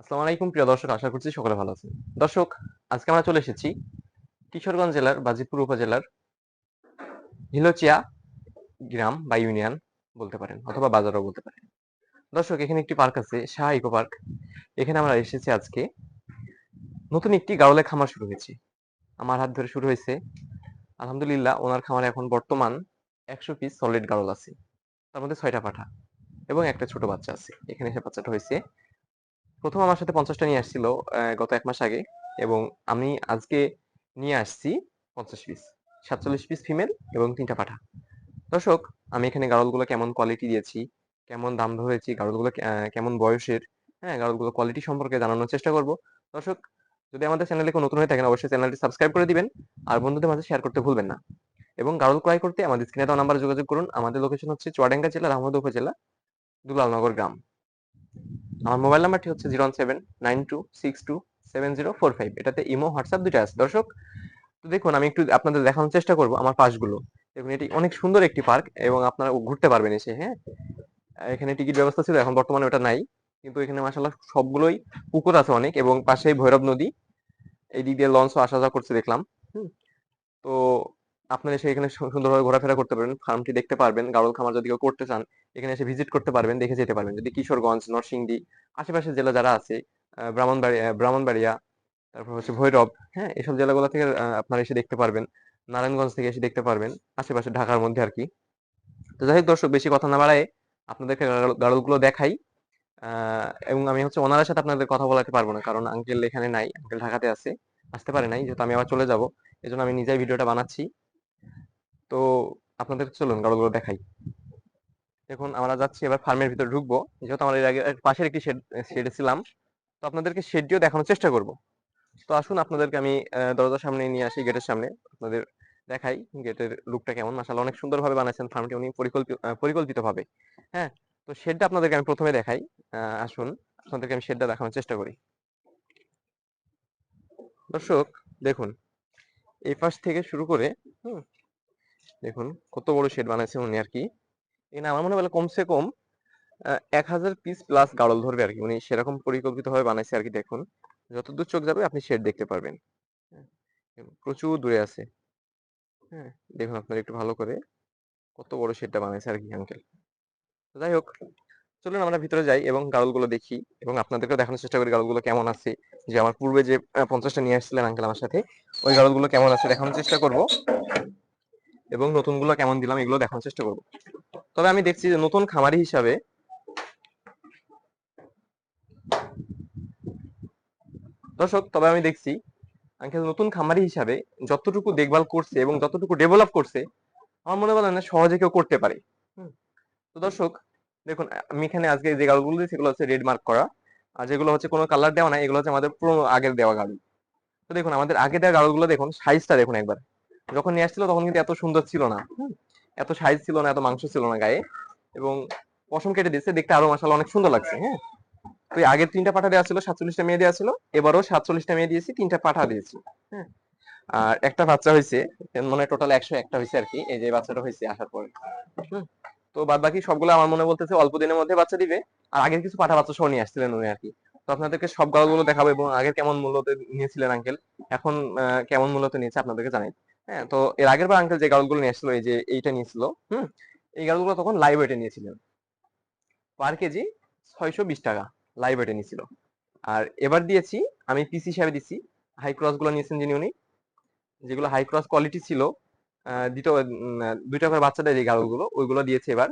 আসসালামু আলাইকুম, প্রিয় দর্শক, আশা করছি সকলে ভালো আছেন। দর্শক, আজকে আমরা চলে এসেছি কিশোরগঞ্জ জেলার বাজিতপুর উপজেলার হিলোচিয়া গ্রাম বা ইউনিয়ন বলতে পারেন, অথবা বাজারও বলতে পারেন। দর্শক, এখানে একটি পার্ক আছে শাহ ইকো পার্ক। এখানে আমরা এসেছি আজকে। নতুন একটি গাড়লে খামার শুরু হয়েছে। আমার হাত ধরে শুরু হয়েছে। আলহামদুলিল্লাহ, ওনার খামারে এখন বর্তমান একশো পিস সলিড গাড়ল আছে। তার মধ্যে ছয়টা পাঠা এবং একটা ছোট বাচ্চা আছে। এখানে এসে বাচ্চাটা হয়েছে প্রথম আমার সাথে পঞ্চাশটা নিয়ে আসছিল গত এক মাস আগে এবং আমি আজকে নিয়ে আসছি পঞ্চাশ পিস সাতচল্লিশ পিস ফিমেল এবং তিনটা পাঠা। দর্শক, আমি এখানে গাড়লগুলো কেমন কোয়ালিটি দিয়েছি, কেমন দাম ধরেছি গাড়লগুলো কেমন বয়সের হ্যাঁ গাড়লগুলো কোয়ালিটি সম্পর্কে জানানোর চেষ্টা করব। দর্শক, যদি আমাদের চ্যানেলে কোনো নতুন হয়ে থাকেন, অবশ্যই চ্যানেলটি সাবস্ক্রাইব করে দিবেন আর বন্ধুদের মাঝে শেয়ার করতে ভুলবেন না। এবং গাড়ল ক্রয় করতে আমাদের স্ক্রিনে দেওয়া নাম্বারে যোগাযোগ করুন। আমাদের লোকেশন হচ্ছে চুয়াডাঙ্গা জেলার আহমদ উপজেলা, দুলালনগর গ্রাম। আমার মোবাইল নাম্বারটি হচ্ছে zero seven nine two six two seven zero four five এটাতে ইমো হোয়াটসঅ্যাপ দুটো আছে। দর্শক, তো দেখুন, আমি একটু আপনাদের দেখানোর চেষ্টা করব আমার পাশগুলো। দেখুন, এটি অনেক সুন্দর একটি পার্ক এবং আপনারা ঘুরতে পারবেন এসে হ্যাঁ? এখানে টিকিট ব্যবস্থা ছিল, এখন বর্তমানে ওটা নাই। কিন্তু এখানে মাসাল্লাহ সবগুলোই পুকুর আছে অনেক এবং পাশেই ভৈরব নদী। এই দিক দিয়ে লঞ্চও আসা যাওয়া করছে দেখলাম। হুম। তো আপনারা এসে এখানে সুন্দরভাবে ঘোরাফেরা করতে পারবেন, ফার্মটি দেখতে পারবেন গাড়ল খামার যদি কেউ করতে চান, এখানে এসে ভিজিট করতে পারবেন, দেখে যেতে পারবেন। যদি কিশোরগঞ্জ, নরসিংদী, আশেপাশের জেলা যারা আছে ব্রাহ্মণবাড়িয়া ব্রাহ্মণবাড়িয়া, তারপর হচ্ছে ভৈরব হ্যাঁ এসব জেলাগুলো থেকে আপনারা এসে দেখতে পারবেন, নারায়ণগঞ্জ থেকে এসে দেখতে পারবেন, আশেপাশে ঢাকার মধ্যে আর কি তো যাই হোক দর্শক, বেশি কথা না বাড়ায় আপনাদেরকে গাড়ল- গাড়লগুলো দেখাই এবং আমি হচ্ছে ওনার সাথে আপনাদের কথা বলাতে পারব না, কারণ আঙ্কেল এখানে নাই, আঙ্কেল ঢাকাতে আছে, আসতে পারে নাই, যেহেতু আমি আবার চলে যাব, এজন্য আমি নিজেই ভিডিওটা বানাচ্ছি। তো আপনাদের চলুন গাড়লগুলো দেখাই। দেখুন, আমরা যাচ্ছি, এবার ফার্মের ভিতরে ঢুকবো। যেহেতু আমরা এর আগে পাশের একটি শেড শেডে ছিলাম, তো আপনাদেরকে শেডটিও দেখানোর চেষ্টা করব। তো আসুন আপনাদেরকে আমি দরজার সামনে নিয়ে আসি গেটের সামনে। আপনাদের দেখাই গেটের লুকটা কেমন। মাশাআল্লাহ, অনেক সুন্দরভাবে বানাইছেন ফার্মটি উনি পরিকল্পিত পরিকল্পিত ভাবে হ্যাঁ তো শেডটা আপনাদেরকে আমি প্রথমে দেখাই। আসুন, আপনাদেরকে আমি শেডটা দেখানোর চেষ্টা করি। দর্শক, দেখুন এই পাশ থেকে শুরু করে, হুম দেখুন কত বড় শেড বানাইছে উনি আর কি এখানে আমার মনে হয় কমসে কম এক হাজার পিস প্লাস গাড়ল ধরবে আর কি উনি সেরকম পরিকল্পিত ভাবে বানাইছে আর কি দেখুন। যতদূর চোখ যাবে আপনি শেড দেখতে পারবেন। হ্যাঁ, প্রচুর দূরে আছে। হ্যাঁ দেখুন আপনারা একটু ভালো করে কত বড় শেডটা বানাইছে আর কি আঙ্কেল যাই হোক চলুন আমরা ভিতরে যাই এবং গাড়লগুলো দেখি এবং আপনাদেরকেও দেখানোর চেষ্টা করি গাড়লগুলো কেমন আছে। যে আমার পূর্বে যে পঞ্চাশটা নিয়ে আসছিলেন আঙ্কেল আমার সাথে ওই গাড়লগুলো কেমন আছে দেখানোর চেষ্টা করব। এবং নতুনগুলো কেমন দিলাম এগুলো দেখানোর চেষ্টা করব। তবে আমি দেখছি যে নতুন খামারি হিসাবে দর্শক, তবে আমি দেখছি নতুন খামারি হিসাবে যতটুকু দেখভাল করছে এবং যতটুকু ডেভেলপ করছে, আমার মনে হয় না সহজে কেউ করতে পারে। তো দর্শক, দেখুন, আমি এখানে আজকে যে গাড়িগুলো দিয়েছি সেগুলো হচ্ছে রেড মার্ক করা। আর যেগুলো হচ্ছে কোনো কালার দেওয়া না এগুলো হচ্ছে আমাদের পুরো আগের দেওয়া গাড়ি তো দেখুন, আমাদের আগে দেওয়া গাড়িগুলো দেখুন সাইজটা দেখুন একবার। যখন নিয়ে আসছিল তখন কিন্তু এত সুন্দর ছিল না। এত সাইজ ছিল না, এত মাংস ছিল না গায়ে এবং পশম কেটে দিচ্ছে দেখতে আরও মাসাল অনেক সুন্দর লাগছে হ্যাঁ। তো আগের তিনটা পাঠা দেওয়া ছিল, সাতচল্লিশটা মেয়ে দেওয়া ছিল, এবারও সাতচল্লিশটা মেয়ে দিয়েছি, তিনটা পাঠা দিয়েছি হ্যাঁ আর একটা বাচ্চা হয়েছে মানে টোটাল একশো একটা হয়েছে আর কি এই যে বাচ্চাটা হয়েছে আসার পরে। তো বাদ বাকি সবগুলো আমার মনে বলতেছে অল্প দিনের মধ্যে বাচ্চা দিবে, আর আগের কিছু পাঠা বাচ্চা সহ নিয়ে আসছিলেন উনি আর কি তো আপনাদেরকে সব গালগুলো দেখাবো এবং আগের কেমন মূল্যতে নিয়েছিলেন আঙ্কেল এখন কেমন মূল্যতে নিয়েছে আপনাদেরকে জানাই। হ্যাঁ তো এর আগের বার আঙ্কেল যে গালগুলো নিয়ে আসছিল এই যে এইটা নিয়েছিল, হুম, এই গালগুলো তখন লাইভ ওয়েটে নিয়েছিলেন। পার কেজি ছয়শো বিশ টাকা লাইভ ওয়েটে নিয়েছিল। আর এবার দিয়েছি, আমি পিসি হিসাবে দিচ্ছি হাই ক্রসগুলো নিয়েছেন যিনি উনি, যেগুলো হাই ক্রস কোয়ালিটি ছিল দুটো দুইটা করে বাচ্চাদের যে গাড়লগুলো ওইগুলো দিয়েছে এবার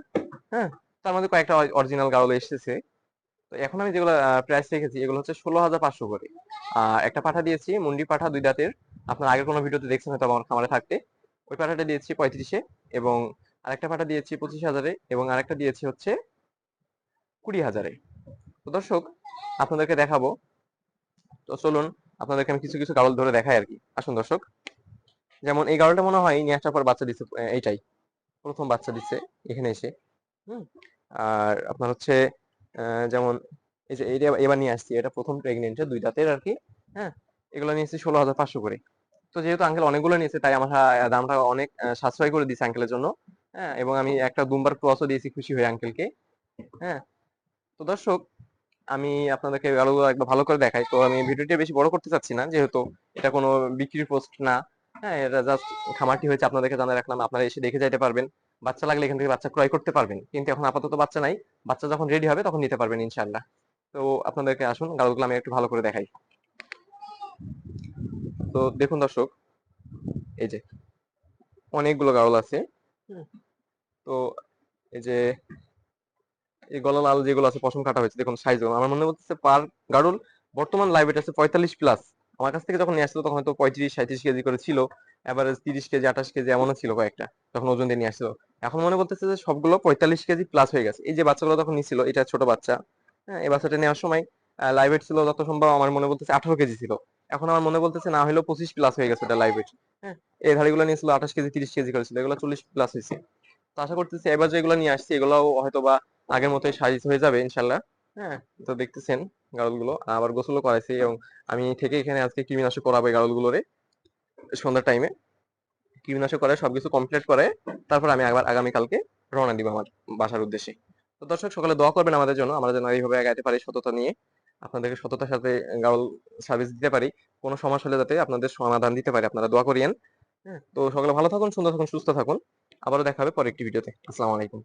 হ্যাঁ তার মধ্যে কয়েকটা অরিজিনাল গাড়ল এসেছে। তো এখন আমি যেগুলো প্রাইস রেখেছি, এগুলো হচ্ছে ষোলো হাজার পাঁচশো করে। একটা পাঠা দিয়েছি, মুন্ডি পাঠা দুই দাঁতের আপনার আগের কোনো ভিডিওতে দেখছেন, হয়তো আমার খামারে থাকতে ওই পাঠাটা দিয়েছি পঁয়ত্রিশে এবং আরেকটা পাঠা দিয়েছি পঁচিশ হাজারে এবং আরেকটা দিয়েছি হচ্ছে কুড়ি হাজারে। তো দর্শক, আপনাদেরকে দেখাবো। তো চলুন, আপনাদেরকে আমি কিছু কিছু গাড়ল ধরে দেখাই আর কি। আসুন দর্শক। যেমন এই গাড়লটা মনে হয় নিয়ে আসার পর বাচ্চা দিচ্ছে এইটাই। প্রথম বাচ্চা দিচ্ছে এখানে এসে। হুম? আর আপনার হচ্ছে যেমন এই যে এইটা এবার নিয়ে আসছি, এটা প্রথম প্রেগনেন্টে দুই দাঁতের আর কি। হ্যাঁ? এগুলো নিয়েছি ষোলো হাজার পাঁচশো করে। তো যেহেতু আঙ্কেল অনেকগুলো নিয়েছে, তাই আমার দামটা অনেক সাশ্রয় করে দিয়েছে আঙ্কেলের জন্য। হ্যাঁ এবং আমি একটা দুমবার ক্রসও দিয়েছি খুশি হয়ে আঙ্কেলকে হ্যাঁ তো দর্শক, আমি আপনাদেরকে আরও একবার ভালো করে দেখাই। তো আমি ভিডিওটি বেশি বড় করতে চাচ্ছি না, যেহেতু এটা কোনো বিক্রির পোস্ট না। হ্যাঁ এটা জাস্ট খামারটি হয়েছে, আপনাদেরকে জানা রাখলাম। আপনারা এসে দেখে যাইতে পারবেন। বাচ্চা লাগলে এখান থেকে বাচ্চা ক্রয় করতে পারবেন। কিন্তু এখন আপাতত বাচ্চা নাই। বাচ্চা যখন রেডি হবে, তখন নিতে পারবেন ইনশাল্লাহ তো আপনাদেরকে আসুন গাড়লগুলো আমি একটু ভালো করে দেখাই। তো দেখুন দর্শক এই যে অনেকগুলো গাড়ল আছে। তো এই যে এই গলা লাল যেগুলো আছে পশম কাটা হয়েছে দেখুন সাইজ আমার মনে হচ্ছে পার গাড়ল বর্তমান লাইভ এটা আছে পঁয়তাল্লিশ প্লাস আমার কাছ থেকে যখন নিয়ে আসছিল তখন হয়তো পঁয়ত্রিশ সাঁত্রিশ কেজি করে ছিল। এভারেজ তিরিশ কেজি আঠাশ কেজি এমনও ছিল কয়েকটা তখন ওজন দিয়ে নিয়ে আসছিল। এখন মনে করতেছে যে সবগুলো পঁয়তাল্লিশ কেজি প্লাস হয়ে গেছে। এই যে বাচ্চাগুলো তখন নিছিল এটা ছোট বাচ্চা হ্যাঁ এই বাচ্চাটা নেওয়ার সময় লাইভ ছিল যত সম্ভব আমার মনে বলতেছে আঠারো কেজি ছিল। এখন আমার মনে বলতেছে না হলেও পঁচিশ প্লাস হয়ে গেছে এটা লাইভ হ্যাঁ। এই ধাড়িগুলো নিয়েছিল আঠাশ কেজি তিরিশ কেজি করেছিল এগুলো চল্লিশ প্লাস হয়েছে। তো আশা করতেছি এবার যেগুলো নিয়ে আসছি এগুলো হয়তো বা আগের মতোই সাইজ হয়ে যাবে ইনশাল্লাহ। হ্যাঁ। তো দেখতেছেন গাড়লগুলো আবার গোসলও করাইছি এবং আমি থেকে এখানে আজকে কৃমিনাশক করাবো গাড়লগুলোরে সন্ধ্যার টাইমে কৃমিনাশক করে সবকিছু কমপ্লিট করে তারপর আমি আবার আগামীকালকে রওনা দিব আমার বাসার উদ্দেশ্যে। তো দর্শক সকালে দোয়া করবেন আমাদের জন্য আমরা যেন এইভাবে আগাইতে পারি সততা নিয়ে। আপনাদেরকে সততার সাথে গাউল সার্ভিস দিতে পারি। কোনো সমস্যা হলে যাতে আপনাদের সমাধান দিতে পারি। আপনারা দোয়া করিয়েন। হ্যাঁ তো সকলে ভালো থাকুন, সুন্দর থাকুন, সুস্থ থাকুন। আবারও দেখা হবে পরে একটি ভিডিওতে আসসালামু আলাইকুম।